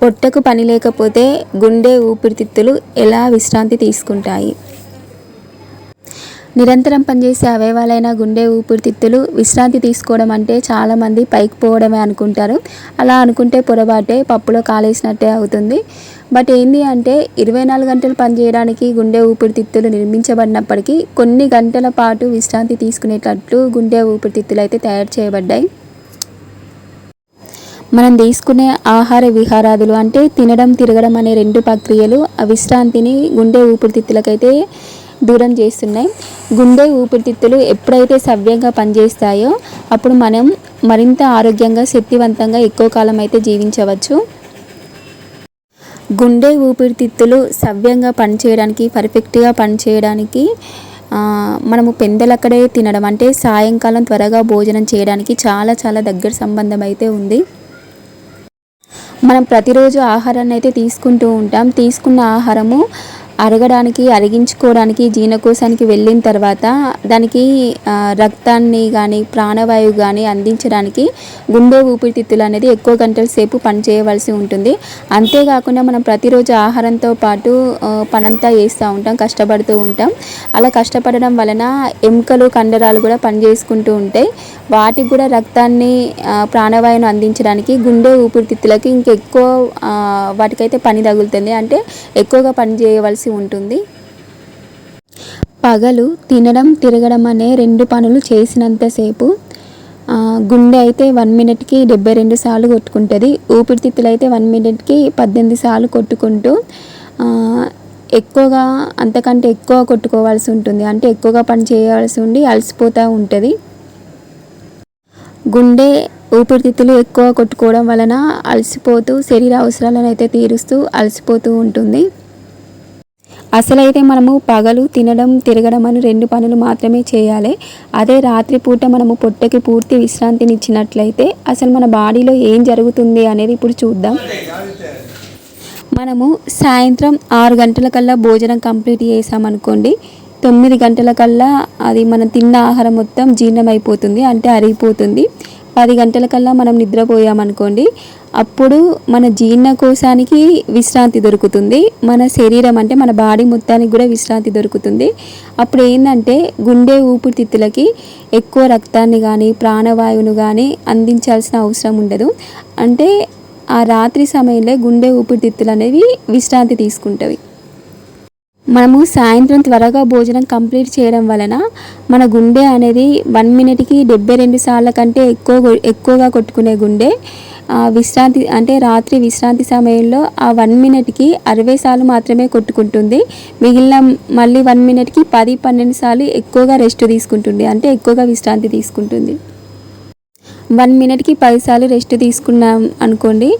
పొట్టకు పని లేకపోతే గుండె ఊపిరితిత్తులు ఎలా విశ్రాంతి తీసుకుంటాయి? నిరంతరం పనిచేసే అవయవాలైన గుండె ఊపిరితిత్తులు విశ్రాంతి తీసుకోవడం అంటే చాలామంది పైకి పోవడమే అనుకుంటారు. అలా అనుకుంటే పొరపాటే పప్పులో కాలేసినట్టే అవుతుంది. బట్ ఏంటి అంటే ఇరవై నాలుగు గంటలు పనిచేయడానికి గుండె ఊపిరితిత్తులు నిర్మించబడినప్పటికీ కొన్ని గంటల పాటు విశ్రాంతి తీసుకునేటట్లు గుండె ఊపిరితిత్తులు అయితే తయారు చేయబడ్డాయి. మనం తీసుకునే ఆహార విహారాదులు అంటే తినడం తిరగడం అనే రెండు ప్రక్రియలు అవిశ్రాంతిని విశ్రాంతిని గుండె ఊపిరితిత్తులకైతే దూరం చేస్తున్నాయి. గుండె ఊపిరితిత్తులు ఎప్పుడైతే సవ్యంగా పనిచేస్తాయో అప్పుడు మనం మరింత ఆరోగ్యంగా శక్తివంతంగా ఎక్కువ కాలం అయితే జీవించవచ్చు. గుండె ఊపిరితిత్తులు సవ్యంగా పనిచేయడానికి పర్ఫెక్ట్గా పనిచేయడానికి మనము పెందలక్కడే తినడం అంటే సాయంకాలం త్వరగా భోజనం చేయడానికి చాలా చాలా దగ్గర సంబంధం అయితే ఉంది. మనం ప్రతిరోజు ఆహారాన్ని అయితే తీసుకుంటూ ఉంటాం. తీసుకున్న ఆహారము అరగడానికి అరిగించుకోవడానికి జీర్ణకోశానికి వెళ్ళిన తర్వాత దానికి రక్తాన్ని కానీ ప్రాణవాయువు కానీ అందించడానికి గుండె ఊపిరితిత్తులు అనేది ఎక్కువ గంటల సేపు పనిచేయవలసి ఉంటుంది. అంతేకాకుండా మనం ప్రతిరోజు ఆహారంతో పాటు పనంతా చేస్తూ ఉంటాం కష్టపడుతూ ఉంటాం. అలా కష్టపడడం వలన ఎముకలు కండరాలు కూడా పనిచేసుకుంటూ ఉంటాయి. వాటికి కూడా రక్తాన్ని ప్రాణవాయువును అందించడానికి గుండె ఊపిరితిత్తులకి ఇంకెక్కువ వాటికైతే పని తగులుతుంది. అంటే ఎక్కువగా పని చేయవలసి చేయాల్సి ఉంటుంది. పగలు తినడం తిరగడం అనే రెండు పనులు చేసినంతసేపు గుండె అయితే వన్ మినిట్కి డెబ్బై రెండు సార్లు కొట్టుకుంటుంది. ఊపిరితిత్తులు అయితే వన్ మినిట్కి పద్దెనిమిది సార్లు కొట్టుకుంటూ ఎక్కువగా అంతకంటే ఎక్కువ కొట్టుకోవాల్సి ఉంటుంది. అంటే ఎక్కువగా పని చేయాల్సి ఉండి అలసిపోతూ ఉంటుంది. గుండె ఊపిరితిత్తులు ఎక్కువ కొట్టుకోవడం వలన అలసిపోతూ శరీర అవసరాలను అయితే తీరుస్తూ అలసిపోతూ ఉంటుంది. అసలైతే మనము పగలు తినడం తిరగడం అని రెండు పనులు మాత్రమే చేయాలి. అదే రాత్రిపూట మనము పొట్టకి పూర్తి విశ్రాంతిని ఇచ్చినట్లయితే అసలు మన బాడీలో ఏం జరుగుతుంది అనేది ఇప్పుడు చూద్దాం. మనము సాయంత్రం ఆరు గంటల కల్లా భోజనం కంప్లీట్ చేసామనుకోండి తొమ్మిది గంటల కల్లా అది మనం తిన్న ఆహారం మొత్తం జీర్ణమైపోతుంది అంటే అరిగిపోతుంది. పది గంటల కల్లా మనం నిద్రపోయామనుకోండి అప్పుడు మన జీర్ణకోశానికి విశ్రాంతి దొరుకుతుంది. మన శరీరం అంటే మన బాడీ మొత్తానికి కూడా విశ్రాంతి దొరుకుతుంది. అప్పుడు ఏంటంటే గుండె ఊపిరితిత్తులకి ఎక్కువ రక్తాన్ని కానీ ప్రాణవాయువును కానీ అందించాల్సిన అవసరం ఉండదు. అంటే ఆ రాత్రి సమయంలో గుండె ఊపిరితిత్తులు అనేవి విశ్రాంతి తీసుకుంటవి. మనము సాయంత్రం త్వరగా భోజనం కంప్లీట్ చేయడం వలన మన గుండె అనేది వన్ మినిట్కి డెబ్బై రెండు సార్ల కంటే ఎక్కువ ఎక్కువగా కొట్టుకునే గుండె. విశ్రాంతి అంటే రాత్రి విశ్రాంతి సమయంలో ఆ వన్ మినిట్కి అరవై సార్లు మాత్రమే కొట్టుకుంటుంది. మిగిలిన మళ్ళీ వన్ మినిట్కి పది పన్నెండు సార్లు ఎక్కువగా రెస్ట్ తీసుకుంటుంది. అంటే ఎక్కువగా విశ్రాంతి తీసుకుంటుంది. వన్ మినిట్కి పదిసార్లు రెస్ట్ తీసుకున్నాం అనుకోండి.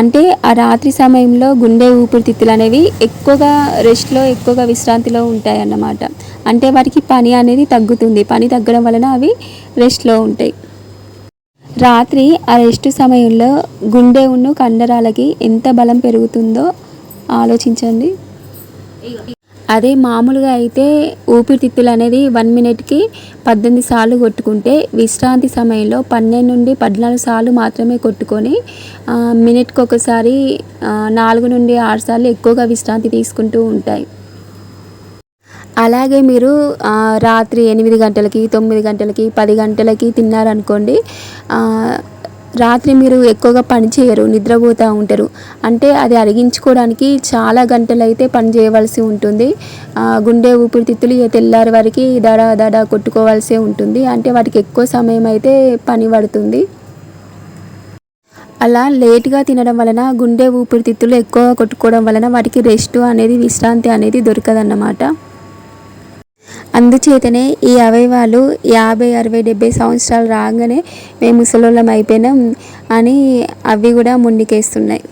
అంటే ఆ రాత్రి సమయంలో గుండె ఊపిరితిత్తులు అనేవి ఎక్కువగా రెస్ట్లో ఎక్కువగా విశ్రాంతిలో ఉంటాయి అన్నమాట అంటే వారికి పని అనేది తగ్గుతుంది. పని తగ్గడం వలన అవి రెస్ట్లో ఉంటాయి. రాత్రి ఆ రెస్ట్ సమయంలో గుండె ఉన్న కండరాలకి ఎంత బలం పెరుగుతుందో ఆలోచించండి. అదే మామూలుగా అయితే ఊపిరితిత్తులు అనేది వన్ మినిట్కి పద్దెనిమిది సార్లు కొట్టుకుంటే విశ్రాంతి సమయంలో పన్నెండు నుండి పద్నాలుగు సార్లు మాత్రమే కొట్టుకొని మినిట్కి ఒకసారి నాలుగు నుండి ఆరు సార్లు ఎక్కువగా విశ్రాంతి తీసుకుంటూ ఉంటాయి. అలాగే మీరు రాత్రి ఎనిమిది గంటలకి తొమ్మిది గంటలకి పది గంటలకి తిన్నారనుకోండి రాత్రి మీరు ఎక్కువగా పని చేయరు నిద్రపోతూ ఉంటారు. అంటే అది అరిగించుకోవడానికి చాలా గంటలు అయితే పని చేయవలసి ఉంటుంది. గుండె ఊపిరితిత్తులు తెల్లారి వరకు దడ దడ కొట్టుకోవాల్సి ఉంటుంది. అంటే వాటికి ఎక్కువ సమయం అయితే పని పడుతుంది. అలా లేట్గా తినడం వలన గుండె ఊపిరితిత్తులు ఎక్కువ కొట్టుకోవడం వలన వాటికి రెస్ట్ అనేది విశ్రాంతి అనేది దొరకదన్నమాట. అందుచేతనే ఈ అవయవాలు యాభై అరవై డెబ్బై సంవత్సరాలు రాగానే మేము ముసలోళ్ళం అయిపోయినాం అని అవి కూడా ముండికేస్తున్నాయి.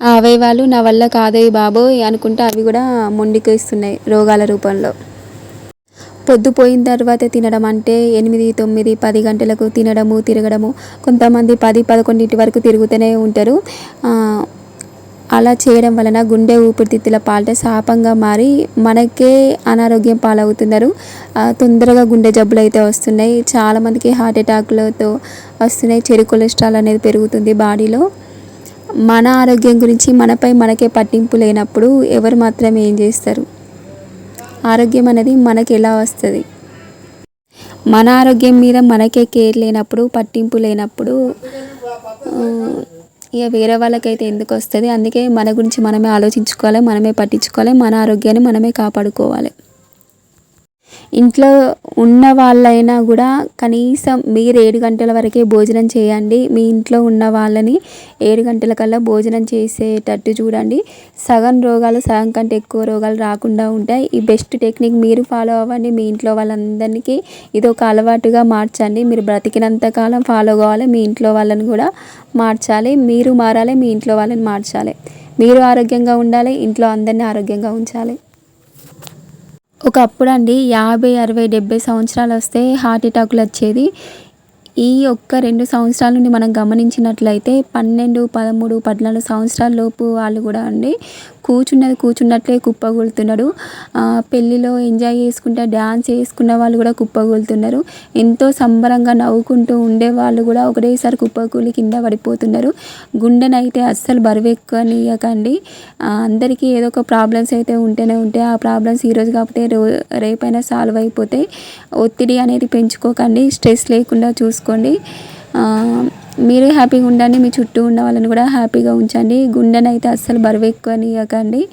ఆ అవయవాలు నా వల్ల కాదయ్య బాబు అనుకుంటే అవి కూడా ముండికేస్తున్నాయి రోగాల రూపంలో. పొద్దుపోయిన తర్వాత తినడం అంటే ఎనిమిది తొమ్మిది పది గంటలకు తినడము తిరగడము కొంతమంది పది పదకొండింటి వరకు తిరుగుతూనే ఉంటారు. అలా చేయడం వలన గుండె ఊపిరితిత్తుల పాలిట శాపంగా మారి మనకే అనారోగ్యం పాలవుతున్నారు. తొందరగా గుండె జబ్బులు అయితే వస్తున్నాయి. చాలామందికి హార్ట్ అటాక్లతో వస్తున్నాయి. చెడు కొలెస్ట్రాల్ అనేది పెరుగుతుంది బాడీలో. మన ఆరోగ్యం గురించి మనపై మనకే పట్టింపు లేనప్పుడు ఎవరు మాత్రం ఏం చేస్తారు? ఆరోగ్యం అనేది మనకి ఎలా వస్తుంది? మన ఆరోగ్యం మీద మనకే కేర్ లేనప్పుడు పట్టింపు లేనప్పుడు ఇక వేరే వాళ్ళకైతే ఎందుకు వస్తుంది? అందుకే మన గురించి మనమే ఆలోచించుకోవాలి మనమే పట్టించుకోవాలి మన ఆరోగ్యాన్ని మనమే కాపాడుకోవాలి. ఇంట్లో ఉన్న వాళ్ళైనా కూడా కనీసం మీరు ఏడు గంటల వరకే భోజనం చేయండి. మీ ఇంట్లో ఉన్న వాళ్ళని ఏడు గంటల కల్లా భోజనం చేసేటట్టు చూడండి. సగం రోగాలు సగం కంటే ఎక్కువ రోగాలు రాకుండా ఉంటాయి. ఈ బెస్ట్ టెక్నిక్ మీరు ఫాలో అవ్వండి. మీ ఇంట్లో వాళ్ళందరికీ ఇది ఒక అలవాటుగా మార్చండి. మీరు బ్రతికినంత కాలం ఫాలో కావాలి. మీ ఇంట్లో వాళ్ళని కూడా మార్చాలి. మీరు మారాలి. మీ ఇంట్లో వాళ్ళని మార్చాలి. మీరు ఆరోగ్యంగా ఉండాలి. ఇంట్లో అందరినీ ఆరోగ్యంగా ఉంచాలి. ఒకప్పుడు అండి యాభై అరవై డెబ్బై సంవత్సరాలు వస్తే హార్ట్ అటాకులు వచ్చేది. ఈ ఒక్క రెండు సంవత్సరాల నుండి మనం గమనించినట్లయితే పన్నెండు పదమూడు పద్నాలుగు సంవత్సరాల లోపు వాళ్ళు కూడా అండి కూర్చున్నది కూర్చున్నట్లే కుప్పగొలుతున్నాడు పెళ్ళిలో ఎంజాయ్ చేసుకుంటా డ్యాన్స్ చేసుకున్న వాళ్ళు కూడా కుప్పగొలుతున్నారు ఎంతో సంబరంగా నవ్వుకుంటూ ఉండే వాళ్ళు కూడా ఒకటేసారి కుప్పకూలి కింద పడిపోతున్నారు. గుండెనైతే అస్సలు బరువెక్కనియకండి. అందరికీ ఏదో ఒక ప్రాబ్లమ్స్ అయితే ఉంటేనే ఉంటాయి ఆ ప్రాబ్లమ్స్ ఈరోజు కాకపోతే రో రేపైనా సాల్వ్ అయిపోతాయి ఒత్తిడి అనేది పెంచుకోకండి. స్ట్రెస్ లేకుండా చూసుకోండి. మీరు హ్యాపీగా ఉండండి మీ చుట్టూ ఉన్న వాళ్ళని కూడా హ్యాపీగా ఉంచండి. గుండెనైతే అస్సలు బరువు ఎక్కువనియకండి